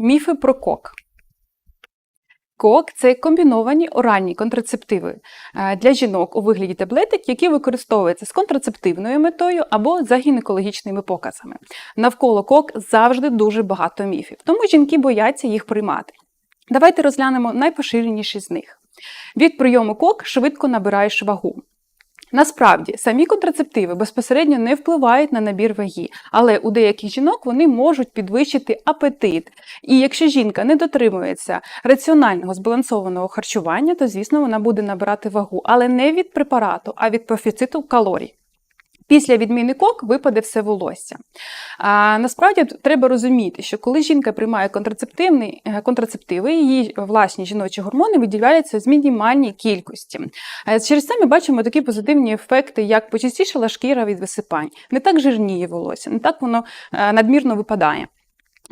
Міфи про кок. Кок це комбіновані оральні контрацептиви е, для жінок у вигляді таблеток, які використовуються з контрацептивною метою або за гінекологічними показами. Навколо кок завжди дуже багато міфів, тому жінки бояться їх приймати. Давайте розглянемо найпоширеніші з них. Від прийому кок швидко набираєш вагу. Насправді, самі контрацептиви безпосередньо не впливають на набір ваги, але у деяких жінок вони можуть підвищити апетит. І якщо жінка не дотримується раціонального збалансованого харчування, то звісно вона буде набирати вагу, але не від препарату, а від профіциту калорій. Після відміни кок випаде все волосся. А, насправді треба розуміти, що коли жінка приймає е, контрацептиви, її власні жіночі гормони виділяються з мінімальній кількості. Через це ми бачимо такі позитивні ефекти, як почастішала шкіра від висипань, не так жирніє волосся, не так воно е, надмірно випадає.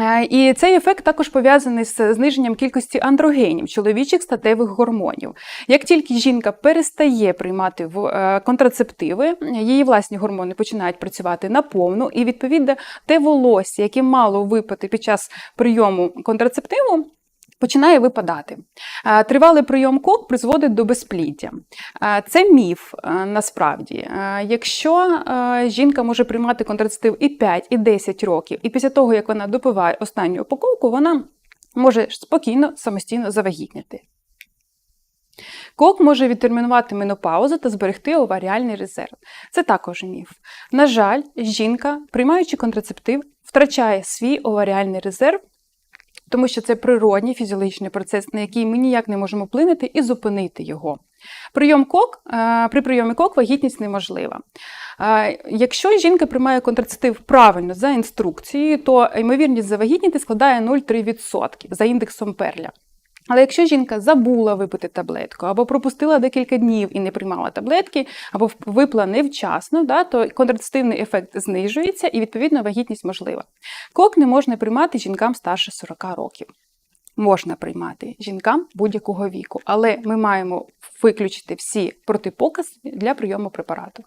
Е, І цей ефект також пов'язаний з зниженням кількості андрогенів, чоловічих статевих гормонів. Як тільки жінка перестає приймати в- е, контрацептиви, її власні гормони починають працювати наповну, і відповідно те волосся, яке мало випити під час прийому контрацептиву. Починає випадати. Е, Тривалий прийом кок призводить до безпліддя. Е, Це міф е, насправді. Якщо жінка може приймати контрацептив і 5, і 10 років, і після того, як вона допиває останню упаковку, вона може спокійно самостійно завагітніти. Кок може відтермінувати менопаузу та зберегти оваріальний резерв. Це також міф. На жаль, жінка, приймаючи контрацептив, втрачає свій оваріальний резерв, тому що це природній фізіологічний процес, на який ми ніяк не можемо вплинути і зупинити його. Прийом кок, е, при прийомі кок вагітність неможлива. Е, Якщо жінка приймає контрацептив правильно за інструкцією, то ймовірність завагітніти складає 0,3% за індексом Перля. Але якщо жінка забула випити таблетку, або пропустила декілька днів і не приймала таблетки, або випила невчасно, да, то контрацептивний ефект знижується і, відповідно, вагітність можлива. Кок не можна приймати жінкам старше 40 років. Можна приймати жінкам будь-якого віку, але ми маємо виключити всі протипокази для прийому препарату.